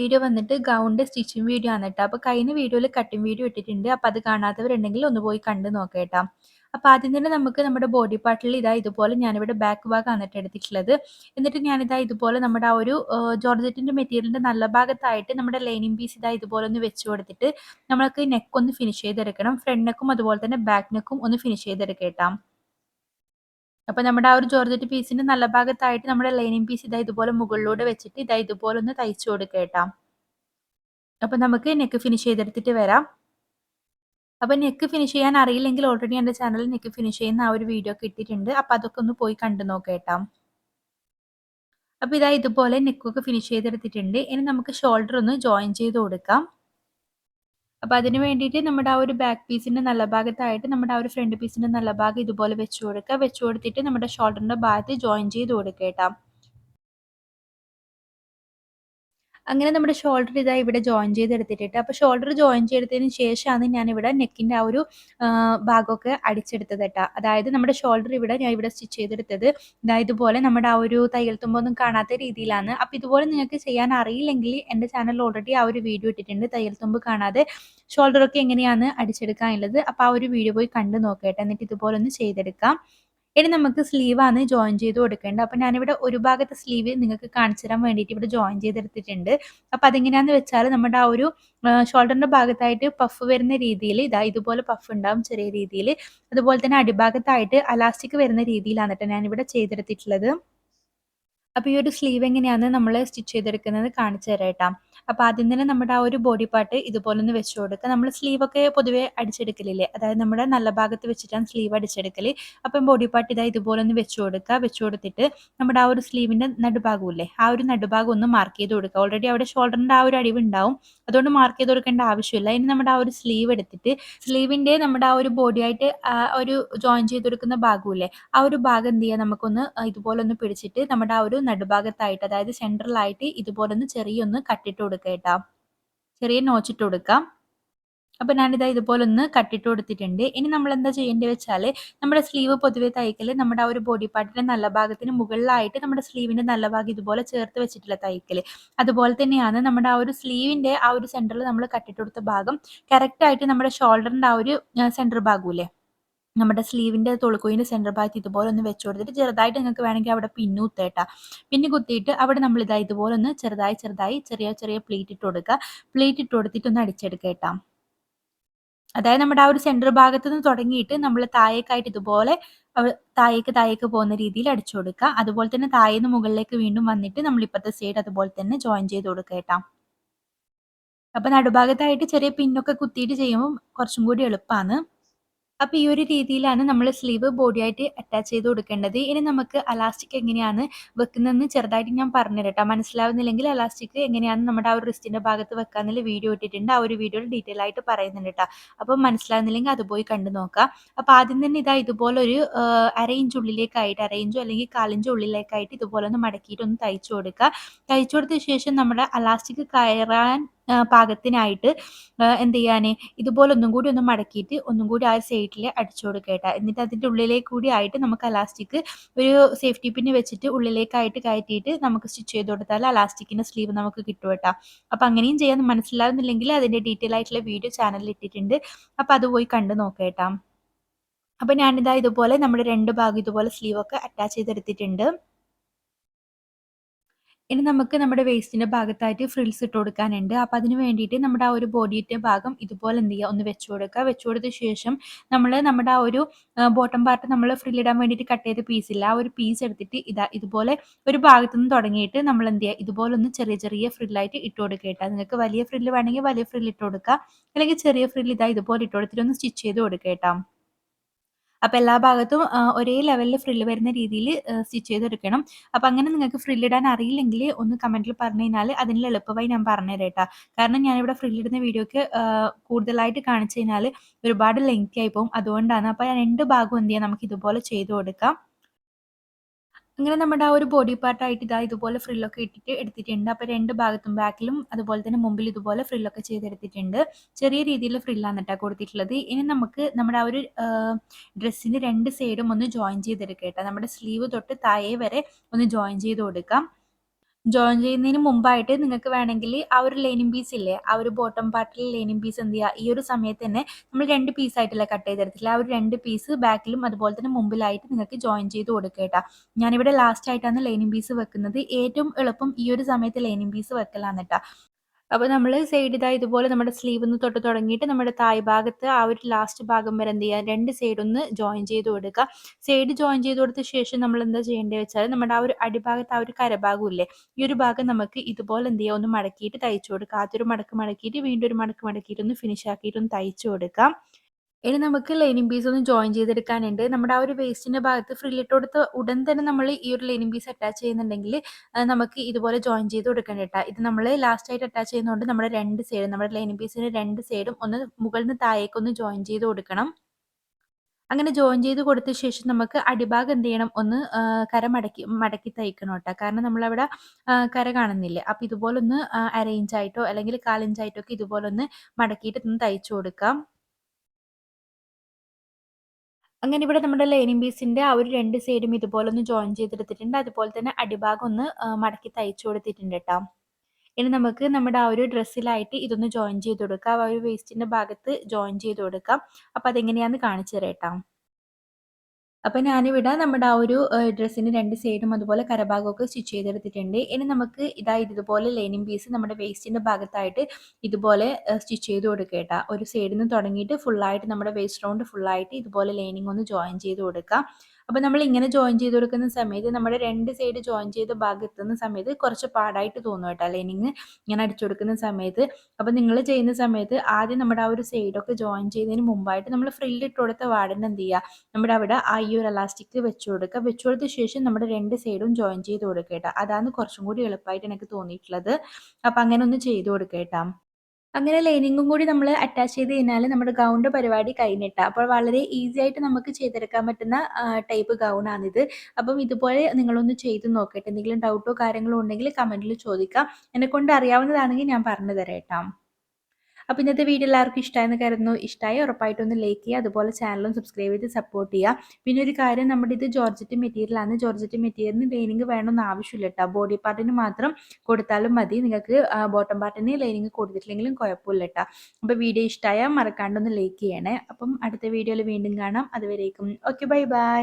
Video വന്നിട്ട് ഗൗണിന്റെ stitching video ആണ് കേട്ടോ. അപ്പോൾ കഴിഞ്ഞ വീഡിയോയിൽ കട്ടിങ് വീഡിയോ ഇട്ടിട്ടുണ്ട്. അപ്പോൾ അത് കാണാത്തവരുണ്ടെങ്കിൽ ഒന്ന് പോയി കണ്ട് നോക്കേട്ടോ അപ്പോൾ ആദ്യം തന്നെ നമുക്ക് നമ്മുടെ ബോഡി പാർട്ടിൽ ഇതാ ഇതുപോലെ ഞാനിവിടെ ബാക്ക് ഭാഗം കേട്ടോ എടുത്തിട്ടുള്ളത്. എന്നിട്ട് ഞാനിതാ ഇതുപോലെ നമ്മുടെ ആ ഒരു ജോർജറ്റിന്റെ മെറ്റീരിയലിന്റെ നല്ല ഭാഗത്തായിട്ട് നമ്മുടെ ലൈനിങ് പീസ് ഇതാ ഇതുപോലെ ഒന്ന് വെച്ച് കൊടുത്തിട്ട് നമ്മൾക്ക് നെക്ക് ഒന്ന് ഫിനിഷ് ചെയ്തെടുക്കണം. ഫ്രണ്ട് നെക്കും അതുപോലെ തന്നെ ബാക്ക് നെക്കും ഒന്ന് ഫിനിഷ് ചെയ്തെടുക്കേട്ടാം അപ്പോൾ നമ്മുടെ ആ ഒരു ജോർജറ്റ് പീസിന്റെ നല്ല ഭാഗത്തായിട്ട് നമ്മുടെ ലൈനിങ് പീസ് ഇതാ ഇതുപോലെ മുകളിലൂടെ വെച്ചിട്ട് ഇതാ ഇതുപോലെ ഒന്ന് തയ്ച്ചു കൊടുക്കുക അപ്പോൾ നമുക്ക് നെക്ക് ഫിനിഷ് ചെയ്തെടുത്തിട്ട് വരാം. അപ്പോൾ നെക്ക് ഫിനിഷ് ചെയ്യാൻ അറിയില്ലെങ്കിൽ ഓൾറെഡി എന്റെ ചാനലിൽ നെക്ക് ഫിനിഷ് ചെയ്യുന്ന ആ ഒരു വീഡിയോ കിട്ടിയിട്ടുണ്ട് അപ്പോൾ അതൊക്കെ ഒന്ന് പോയി കണ്ടു നോക്കേട്ടാം അപ്പോൾ ഇതാ ഇതുപോലെ നെക്കൊക്കെ ഫിനിഷ് ചെയ്തെടുത്തിട്ടുണ്ട്. ഇനി നമുക്ക് ഷോൾഡർ ഒന്ന് ജോയിൻ ചെയ്ത് കൊടുക്കാം. അപ്പോൾ അതിന് വേണ്ടിയിട്ട് നമ്മുടെ ആ ഒരു ബാക്ക് പീസിന്റെ നല്ല ഭാഗത്തായിട്ട് നമ്മുടെ ആ ഒരു ഫ്രണ്ട് പീസിന്റെ നല്ല ഭാഗം ഇതുപോലെ വെച്ച് കൊടുക്കുക. വെച്ച് കൊടുത്തിട്ട് നമ്മുടെ ഷോൾഡറിന്റെ ഭാഗത്ത് ജോയിൻ ചെയ്ത് കൊടുക്കുക കേട്ടോ. അങ്ങനെ നമ്മുടെ ഷോൾഡർ ഇതാ ഇവിടെ ജോയിൻ ചെയ്തെടുത്തിട്ട് അപ്പോൾ ഷോൾഡർ ജോയിൻ ചെയ്തതിന് ശേഷമാണ് ഇവിടെ നെക്കിന്റെ ആ ഒരു ഭാഗമൊക്കെ അടിച്ചെടുത്തത് കേട്ടോ. അതായത് നമ്മുടെ ഷോൾഡർ ഇവിടെ ഞാൻ ഇവിടെ സ്റ്റിച്ച് ചെയ്തെടുത്തത്. ഇതാ ഇതുപോലെ നമ്മുടെ ആ ഒരു തയ്യൽ തുമ്പൊന്നും കാണാത്ത രീതിയിലാണ്. അപ്പോൾ ഇതുപോലെ നിങ്ങൾക്ക് ചെയ്യാൻ അറിയില്ലെങ്കിൽ എന്റെ ചാനലിൽ ഓൾറെഡി ആ ഒരു വീഡിയോ ഇട്ടിട്ടുണ്ട്. തയ്യൽ തുമ്പ് കാണാതെ ഷോൾഡറൊക്കെ എങ്ങനെയാണ് അടിച്ചെടുക്കാനുള്ളത്? അപ്പോൾ ആ ഒരു വീഡിയോ പോയി കണ്ടു നോക്കട്ടെ എന്നിട്ട് ഇതുപോലെ ഒന്ന് ചെയ്തെടുക്കാം. ഇനി നമുക്ക് സ്ലീവാണ് ജോയിൻ ചെയ്ത് കൊടുക്കേണ്ടത്. അപ്പോൾ ഞാനിവിടെ ഒരു ഭാഗത്തെ സ്ലീവ് നിങ്ങൾക്ക് കാണിച്ചു തരാൻ വേണ്ടിയിട്ട് ഇവിടെ ജോയിൻ ചെയ്തെടുത്തിട്ടുണ്ട്. അപ്പോൾ അതെങ്ങനെയാണെന്ന് വെച്ചാൽ നമ്മുടെ ആ ഒരു ഷോൾഡറിന്റെ ഭാഗത്തായിട്ട് പഫ് വരുന്ന രീതിയിൽ ഇതാ ഇതുപോലെ പഫ് ഉണ്ടാവും ചെറിയ രീതിയിൽ. അതുപോലെ തന്നെ അടിഭാഗത്തായിട്ട് അലാസ്റ്റിക് വരുന്ന രീതിയിലാണ് കേട്ടോ ഞാനിവിടെ ചെയ്തെടുത്തിട്ടുള്ളത്. അപ്പോൾ ഈ ഒരു സ്ലീവ് എങ്ങനെയാണ് നമ്മൾ സ്റ്റിച്ച് ചെയ്തെടുക്കുന്നത് കാണിച്ചു തരാം അപ്പോൾ ആദ്യം തന്നെ നമ്മുടെ ആ ഒരു ബോഡി പാർട്ട് ഇതുപോലെ ഒന്ന് വെച്ച് കൊടുക്കുക. നമ്മൾ സ്ലീവൊക്കെ പൊതുവേ അടിച്ചെടുക്കലില്ലേ? അതായത് നമ്മുടെ നല്ല ഭാഗത്ത് വെച്ചിട്ടാണ് സ്ലീവ് അടിച്ചെടുക്കൽ അപ്പം ബോഡി പാർട്ട് ഇതാ ഇതുപോലെ ഒന്ന് വെച്ച് കൊടുക്കുക. വെച്ച് കൊടുത്തിട്ട് നമ്മുടെ ആ ഒരു സ്ലീവിന്റെ നടുഭാഗമില്ലേ ആ ഒരു നടുഭാഗം ഒന്ന് മാർക്ക് ചെയ്ത് കൊടുക്കുക. ഓൾറെഡി അവിടെ ഷോൾഡറിന്റെ ആ ഒരു അടിവ് ഉണ്ടാവും. അതുകൊണ്ട് മാർക്ക് ചെയ്ത് കൊടുക്കേണ്ട ആവശ്യമില്ല. ഇനി നമ്മുടെ ആ ഒരു സ്ലീവ് എടുത്തിട്ട് സ്ലീവിന്റെ നമ്മുടെ ആ ഒരു ബോഡിയായിട്ട് ഒരു ജോയിൻ ചെയ്ത് കൊടുക്കുന്ന ഭാഗമില്ലേ ആ ഒരു ഭാഗം എന്ത് ചെയ്യുക? നമുക്കൊന്ന് ഇതുപോലെ ഒന്ന് പിടിച്ചിട്ട് നമ്മുടെ ആ ഒരു നടുഭാഗത്തായിട്ട് അതായത് സെൻട്രലായിട്ട് ഇതുപോലെ ഒന്ന് ചെറിയൊന്ന് കട്ടിട്ട് കൊടുക്കുക കേട്ടോ ചെറിയ നോച്ചിട്ട് കൊടുക്കാം. അപ്പോൾ ഞാനിതാ ഇതുപോലെ ഒന്ന് കട്ടിട്ട് കൊടുത്തിട്ടുണ്ട്. ഇനി നമ്മൾ എന്താ ചെയ്യേണ്ടി വെച്ചാൽ നമ്മുടെ സ്ലീവ് പൊതുവെ തയ്ക്കൽ നമ്മുടെ ആ ഒരു ബോഡി പാർട്ടിന്റെ നല്ല ഭാഗത്തിന് മുകളിലായിട്ട് നമ്മുടെ സ്ലീവിന്റെ നല്ല ഭാഗം ഇതുപോലെ ചേർത്ത് വെച്ചിട്ടുള്ള തയ്ക്കൽ അതുപോലെ തന്നെയാണ് നമ്മുടെ ആ ഒരു സ്ലീവിന്റെ ആ ഒരു സെന്ററിൽ നമ്മൾ കട്ടിട്ട് കൊടുത്ത ഭാഗം കറക്റ്റായിട്ട് നമ്മുടെ ഷോൾഡറിന്റെ ആ ഒരു സെന്റർ ഭാഗമില്ലേ നമ്മുടെ സ്ലീവിന്റെ തൊളുക്കുയിന്റെ സെന്റർ ഭാഗത്ത് ഇതുപോലെ ഒന്ന് വെച്ച് കൊടുത്തിട്ട് ചെറുതായിട്ട് നിങ്ങൾക്ക് വേണമെങ്കിൽ അവിടെ പിന്നു കുത്തേട്ടാ പിന്നെ കുത്തിയിട്ട് അവിടെ നമ്മൾ ഇതാ ഇതുപോലെ ഒന്ന് ചെറുതായി ചെറുതായി ചെറിയ ചെറിയ പ്ലേറ്റ് ഇട്ട് കൊടുക്കുക. പ്ലേറ്റ് ഇട്ട് കൊടുത്തിട്ട് ഒന്ന് അടിച്ചെടുക്കുക അതായത് നമ്മുടെ ആ ഒരു സെന്റർ ഭാഗത്ത് നിന്ന് തുടങ്ങിയിട്ട് നമ്മൾ താഴേക്കായിട്ട് ഇതുപോലെ താഴേക്ക് താഴേക്ക് പോകുന്ന രീതിയിൽ അടിച്ചു കൊടുക്കുക. അതുപോലെ തന്നെ താഴേന്ന് മുകളിലേക്ക് വീണ്ടും വന്നിട്ട് നമ്മൾ ഇപ്പോഴത്തെ സൈഡ് അതുപോലെ തന്നെ ജോയിൻ ചെയ്ത് കൊടുക്കുക കേട്ടോ അപ്പോൾ നടുഭാഗത്തായിട്ട് ചെറിയ പിന്നൊക്കെ കുത്തിയിട്ട് ചെയ്യുമ്പോൾ കുറച്ചും കൂടി എളുപ്പമാണ് അപ്പോൾ ഈ ഒരു രീതിയിലാണ് നമ്മൾ സ്ലീവ് ബോഡിയായിട്ട് അറ്റാച്ച് ചെയ്ത് കൊടുക്കേണ്ടത്. ഇനി നമുക്ക് അലാസ്റ്റിക് എങ്ങനെയാണ് വെക്കുന്നതെന്ന് ചെറുതായിട്ട് ഞാൻ പറഞ്ഞു കേട്ടോ മനസ്സിലാവുന്നില്ലെങ്കിൽ അലാസ്റ്റിക് എങ്ങനെയാണ് നമ്മുടെ ആ ഒരു റിസ്റ്റിന്റെ ഭാഗത്ത് വെക്കാന്നുള്ള വീഡിയോ ഇട്ടിട്ടുണ്ട്. ആ ഒരു വീഡിയോയിൽ ഡീറ്റെയിൽ ആയിട്ട് പറയുന്നുണ്ട് കേട്ടോ. അപ്പോൾ മനസ്സിലാവുന്നില്ലെങ്കിൽ അത് പോയി കണ്ടു നോക്കാം. അപ്പോൾ ആദ്യം തന്നെ ഇതാ ഇതുപോലെ ഒരു അരയിഞ്ച് ഉള്ളിലേക്കായിട്ട് അരയിഞ്ചോ അല്ലെങ്കിൽ കാലിഞ്ചോ ഉള്ളിലേക്കായിട്ട് ഇതുപോലെ ഒന്ന് മടക്കിയിട്ട് ഒന്ന് തയ്ച്ചു കൊടുക്കുക. തയ്ച്ചു കൊടുത്ത ശേഷം നമ്മുടെ അലാസ്റ്റിക് കയറാൻ പാകത്തിനായിട്ട് എന്ത് ചെയ്യാൻ ഇതുപോലെ ഒന്നും കൂടി ഒന്ന് മടക്കിയിട്ട് ഒന്നും കൂടി ആ സൈഡിൽ അടിച്ചു കൊടുക്കട്ടെ എന്നിട്ട് അതിന്റെ ഉള്ളിലേക്ക് കൂടി ആയിട്ട് നമുക്ക് അലാസ്റ്റിക് ഒരു സേഫ്റ്റി പിന്ന് വെച്ചിട്ട് ഉള്ളിലേക്കായിട്ട് കയറ്റിയിട്ട് നമുക്ക് സ്റ്റിച്ച് ചെയ്ത് കൊടുത്താൽ അലാസ്റ്റിക്കിന്റെ സ്ലീവ് നമുക്ക് കിട്ടും കേട്ടോ. അപ്പോൾ അങ്ങനെയും ചെയ്യാൻ മനസ്സിലാവുന്നില്ലെങ്കിൽ അതിന്റെ ഡീറ്റെയിൽ ആയിട്ടുള്ള വീഡിയോ ചാനലിൽ ഇട്ടിട്ടുണ്ട്. അപ്പോൾ അത് പോയി കണ്ടു നോക്കേട്ടാ അപ്പോൾ ഞാനിതാ ഇതുപോലെ നമ്മുടെ രണ്ട് ഭാഗം ഇതുപോലെ സ്ലീവൊക്കെ അറ്റാച്ച് ചെയ്തെടുത്തിട്ടുണ്ട്. ഇനി നമുക്ക് നമ്മുടെ വേസ്റ്റിന്റെ ഭാഗത്തായിട്ട് ഫ്രിൽസ് ഇട്ട് കൊടുക്കാനുണ്ട്. അപ്പോൾ അതിന് വേണ്ടിയിട്ട് നമ്മുടെ ആ ഒരു ബോഡിയുടെ ഭാഗം ഇതുപോലെ എന്ത് ചെയ്യുക ഒന്ന് വെച്ചു കൊടുക്കുക. വെച്ചു കൊടുത്ത ശേഷം നമ്മൾ നമ്മുടെ ആ ഒരു ബോട്ടം പാർട്ട് നമ്മൾ ഫ്രില്ലിടാൻ വേണ്ടിയിട്ട് കട്ട് ചെയ്ത പീസ് ഇല്ല ആ ഒരു പീസ് എടുത്തിട്ട് ഇതാ ഇതുപോലെ ഒരു ഭാഗത്തു നിന്ന് തുടങ്ങിയിട്ട് നമ്മൾ എന്ത് ചെയ്യുക ഇതുപോലെ ഒന്ന് ചെറിയ ചെറിയ ഫ്രില്ലായിട്ട് ഇട്ട് കൊടുക്കുക നിങ്ങൾക്ക് വലിയ ഫ്രില്ല് വേണമെങ്കിൽ വലിയ ഫ്രില്ല് ഇട്ട് കൊടുക്കുക. അല്ലെങ്കിൽ ചെറിയ ഫ്രില്ല് ഇതാ ഇതുപോലെ ഇട്ട് കൊടുത്തിട്ട് ഒന്ന് സ്റ്റിച്ച് ചെയ്ത് കൊടുക്കുക അപ്പോൾ എല്ലാ ഭാഗത്തും ഒരേ ലെവലിൽ ഫ്രില്ല് വരുന്ന രീതിയിൽ സ്റ്റിച്ച് ചെയ്തെടുക്കണം. അപ്പോൾ അങ്ങനെ നിങ്ങൾക്ക് ഫ്രില്ലിടാൻ അറിയില്ലെങ്കിൽ ഒന്ന് കമന്റിൽ പറഞ്ഞു കഴിഞ്ഞാൽ അതിനുള്ള എളുപ്പമായി ഞാൻ പറഞ്ഞു തരാം കേട്ടോ. കാരണം ഞാനിവിടെ ഫ്രില്ലിടുന്ന വീഡിയോക്ക് കൂടുതലായിട്ട് കാണിച്ചു കഴിഞ്ഞാൽ ഒരുപാട് ലെങ്തി ആയി പോകും. അതുകൊണ്ടാണ്. അപ്പോൾ രണ്ട് ഭാഗം എന്ത് ചെയ്യാം? നമുക്ക് ഇതുപോലെ ചെയ്തു കൊടുക്കാം. അങ്ങനെ നമ്മുടെ ആ ഒരു ബോഡി പാർട്ടായിട്ട് ഇതാ ഇതുപോലെ ഫ്രില്ലൊക്കെ ഇട്ടിട്ട് എടുത്തിട്ടുണ്ട്. അപ്പോൾ രണ്ട് ഭാഗത്തും ബാക്കിലും അതുപോലെ തന്നെ മുമ്പിൽ ഇതുപോലെ ഫ്രില്ലൊക്കെ ചെയ്തെടുത്തിട്ടുണ്ട്. ചെറിയ രീതിയിൽ ഫ്രില്ലാണ് കേട്ടോ കൊടുത്തിട്ടുള്ളത്. ഇനി നമുക്ക് നമ്മുടെ ആ ഒരു ഡ്രസ്സിന്റെ രണ്ട് സൈഡും ഒന്ന് ജോയിൻ ചെയ്തെടുക്കാം കേട്ടോ നമ്മുടെ സ്ലീവ് തൊട്ട് താഴെ വരെ ഒന്ന് ജോയിൻ ചെയ്ത് കൊടുക്കാം. ജോയിൻ ചെയ്യുന്നതിന് മുമ്പായിട്ട് നിങ്ങൾക്ക് വേണമെങ്കിൽ ആ ഒരു ലൈനിങ് പീസ് ഇല്ലേ ആ ഒരു ബോട്ടം പാർട്ടിൽ ലൈനിങ് പീസ് എന്ത് ചെയ്യുക? ഈ ഒരു സമയത്ത് തന്നെ നമ്മൾ രണ്ട് പീസ് ആയിട്ടല്ല കട്ട് ചെയ്തെടുത്തില്ല ആ ഒരു രണ്ട് പീസ് ബാക്കിലും അതുപോലെ തന്നെ മുമ്പിലായിട്ട് നിങ്ങൾക്ക് ജോയിൻ ചെയ്ത് കൊടുക്കുക കേട്ടോ. ഞാനിവിടെ ലാസ്റ്റ് ആയിട്ടാണ് ലൈനിങ് പീസ് വെക്കുന്നത്. ഏറ്റവും എളുപ്പം ഈ ഒരു സമയത്ത് ലൈനിങ് പീസ് വെക്കലാന്ന് കേട്ടോ. അപ്പോൾ നമ്മൾ സൈഡ് ഇതാ ഇതുപോലെ നമ്മുടെ സ്ലീവ് ഒന്ന് തൊട്ട് തുടങ്ങിയിട്ട് നമ്മുടെ തായ് ഭാഗത്ത് ആ ഒരു ലാസ്റ്റ് ഭാഗം വരെ എന്ത് ചെയ്യുക രണ്ട് സൈഡ് ഒന്ന് ജോയിൻ ചെയ്ത് കൊടുക്കുക. സൈഡ് ജോയിൻ ചെയ്ത് കൊടുത്ത ശേഷം നമ്മൾ എന്താ ചെയ്യേണ്ടത് വെച്ചാൽ നമ്മുടെ ആ ഒരു അടിഭാഗത്ത് ആ ഒരു കരഭാഗം ഇല്ലേ ഈ ഒരു ഭാഗം നമുക്ക് ഇതുപോലെ എന്ത് ചെയ്യുക ഒന്ന് മടക്കിയിട്ട് തയ്ച്ചു കൊടുക്കുക. ആദ്യം ഒരു മടക്ക് മടക്കിയിട്ട് വീണ്ടും ഒരു മടക്ക് മടക്കിയിട്ട് ഒന്ന് ഫിനിഷ് ആക്കിയിട്ട് ഒന്ന് തയ്ച്ചു കൊടുക്കാം ഇനി നമുക്ക് ലൈനിങ് പീസ് ഒന്ന് ജോയിൻ ചെയ്തെടുക്കാനുണ്ട്. നമ്മുടെ ആ ഒരു വേസ്റ്റിന്റെ ഭാഗത്ത് ഫ്രില്ലിട്ട് കൊടുത്ത് ഉടൻ തന്നെ നമ്മൾ ഈ ഒരു ലൈനിങ് പീസ് അറ്റാച്ച് ചെയ്യുന്നുണ്ടെങ്കിൽ നമുക്ക് ഇതുപോലെ ജോയിൻ ചെയ്ത് കൊടുക്കേണ്ട കേട്ടോ ഇത് നമ്മൾ ലാസ്റ്റ് ആയിട്ട് അറ്റാച്ച് ചെയ്യുന്നതുകൊണ്ട് നമ്മുടെ രണ്ട് സൈഡ് നമ്മുടെ ലൈനിങ് പീസിന്റെ രണ്ട് സൈഡും ഒന്ന് മുകളിൽ നിന്ന് താഴേക്ക് ഒന്ന് ജോയിൻ ചെയ്ത് കൊടുക്കണം. അങ്ങനെ ജോയിൻ ചെയ്ത് കൊടുത്ത ശേഷം നമുക്ക് അടിഭാഗം എന്ത് ചെയ്യണം? ഒന്ന് കര മടക്കി മടക്കി തയ്ക്കണം കേട്ടോ കാരണം നമ്മളവിടെ കര കാണുന്നില്ലേ. അപ്പം ഇതുപോലൊന്ന് ആയിട്ടോ അല്ലെങ്കിൽ കാലിഞ്ചായിട്ടോ ഒക്കെ ഇതുപോലൊന്ന് മടക്കിയിട്ട് ഒന്ന് തയ്ച്ചു കൊടുക്കാം. അങ്ങനെ ഇവിടെ നമ്മുടെ ലൈനിങ് പീസിന്റെ ആ ഒരു രണ്ട് സൈഡും ഇതുപോലെ ഒന്ന് ജോയിൻ ചെയ്തെടുത്തിട്ടുണ്ട്. അതുപോലെ തന്നെ അടിഭാഗം ഒന്ന് മടക്കി തയ്ച്ചു കൊടുത്തിട്ടുണ്ട് കേട്ടോ ഇനി നമുക്ക് നമ്മുടെ ആ ഒരു ഡ്രസ്സിലായിട്ട് ഇതൊന്ന് ജോയിൻ ചെയ്ത് കൊടുക്കാം. ആ ഒരു വേസ്റ്റിന്റെ ഭാഗത്ത് ജോയിൻ ചെയ്ത് കൊടുക്കാം. അപ്പൊ അതെങ്ങനെയാന്ന് കാണിച്ചു തരാം അപ്പോൾ ഞാനിവിടെ നമ്മുടെ ആ ഒരു ഡ്രസ്സിന് രണ്ട് സൈഡും അതുപോലെ കരഭാഗമൊക്കെ സ്റ്റിച്ച് ചെയ്തെടുത്തിട്ടുണ്ട്. ഇനി നമുക്ക് ഇതാ ഇതുപോലെ ലൈനിങ് പീസ് നമ്മുടെ വേസ്റ്റിന്റെ ഭാഗത്തായിട്ട് ഇതുപോലെ സ്റ്റിച്ച് ചെയ്ത് കൊടുക്കുക ഒരു സൈഡിൽ നിന്ന് തുടങ്ങിയിട്ട് ഫുള്ളായിട്ട് നമ്മുടെ വേസ്റ്റ് റൗണ്ട് ഫുള്ളായിട്ട് ഇതുപോലെ ലൈനിങ് ഒന്ന് ജോയിൻ ചെയ്ത് കൊടുക്കാം. അപ്പോൾ നമ്മൾ ഇങ്ങനെ ജോയിൻ ചെയ്ത് കൊടുക്കുന്ന സമയത്ത് നമ്മുടെ രണ്ട് സൈഡ് ജോയിൻ ചെയ്ത ഭാഗം എത്തുന്ന സമയത്ത് കുറച്ച് പാടായിട്ട് തോന്നും കേട്ടോ. ലൈനിങ് ഇങ്ങനെ അടിച്ചു കൊടുക്കുന്ന സമയത്ത്. അപ്പോൾ നിങ്ങൾ ചെയ്യുന്ന സമയത്ത് ആദ്യം നമ്മുടെ ആ ഒരു സൈഡൊക്കെ ജോയിൻ ചെയ്യുന്നതിന് മുമ്പായിട്ട് നമ്മൾ ഫ്രില്ലിട്ട് കൊടുത്ത വാർഡിന് എന്ത് ചെയ്യുക നമ്മുടെ അവിടെ ആ ഈ ഒരു എലാസ്റ്റിക് വെച്ച് കൊടുക്കുക വെച്ച് കൊടുത്ത ശേഷം നമ്മുടെ രണ്ട് സൈഡും ജോയിൻ ചെയ്ത് കൊടുക്കുക കേട്ടോ. അതാണ് കുറച്ചും കൂടി എളുപ്പമായിട്ട് എനിക്ക് തോന്നിയിട്ടുള്ളത്. അപ്പോൾ അങ്ങനെ ഒന്ന് ചെയ്ത് കൊടുക്കുക കേട്ടോ. അങ്ങനെ ലൈനിങ്ങും കൂടി നമ്മൾ അറ്റാച്ച് ചെയ്ത് കഴിഞ്ഞാൽ നമ്മുടെ ഗൗണിന്റെ പരിപാടി കഴിഞ്ഞിട്ട്. അപ്പോൾ വളരെ ഈസി ആയിട്ട് നമുക്ക് ചെയ്തെടുക്കാൻ പറ്റുന്ന ടൈപ്പ് ഗൗണാണിത് അപ്പം ഇതുപോലെ നിങ്ങളൊന്ന് ചെയ്ത് നോക്കട്ടെ. എന്തെങ്കിലും ഡൗട്ടോ കാര്യങ്ങളോ ഉണ്ടെങ്കിൽ കമന്റിൽ ചോദിക്കാം. എന്നെ കൊണ്ട് അറിയാവുന്നതാണെങ്കിൽ ഞാൻ പറഞ്ഞു തരാം കേട്ടോ. അപ്പോൾ ഇന്നത്തെ വീഡിയോ എല്ലാവർക്കും ഇഷ്ടമായെന്ന് കരുതുന്നു. ഇഷ്ടമായി ഉറപ്പായിട്ടൊന്ന് ലൈക്ക് ചെയ്യുക അതുപോലെ ചാനലും സബ്സ്ക്രൈബ് ചെയ്ത് സപ്പോർട്ട് ചെയ്യുക. പിന്നെ ഒരു കാര്യം നമ്മുടെ ഇത് ജോർജറ്റ് മെറ്റീരിയലാണ് ജോർജറ്റ് മെറ്റീരിയലിന് ലൈനിങ് വേണമെന്ന് ആവശ്യമില്ല കേട്ടോ ബോഡി പാർട്ടിന് മാത്രം കൊടുത്താലും മതി. നിങ്ങൾക്ക് ബോട്ടം പാർട്ടിന് ലൈനിങ് കൊടുത്തിട്ടില്ലെങ്കിലും കുഴപ്പമില്ല കേട്ടോ അപ്പോൾ വീഡിയോ ഇഷ്ടമായാൽ മറക്കാണ്ടൊന്ന് ലൈക്ക് ചെയ്യണേ. അപ്പം അടുത്ത വീഡിയോയിൽ വീണ്ടും കാണാം. അതുവരേക്കും. Okay bye bye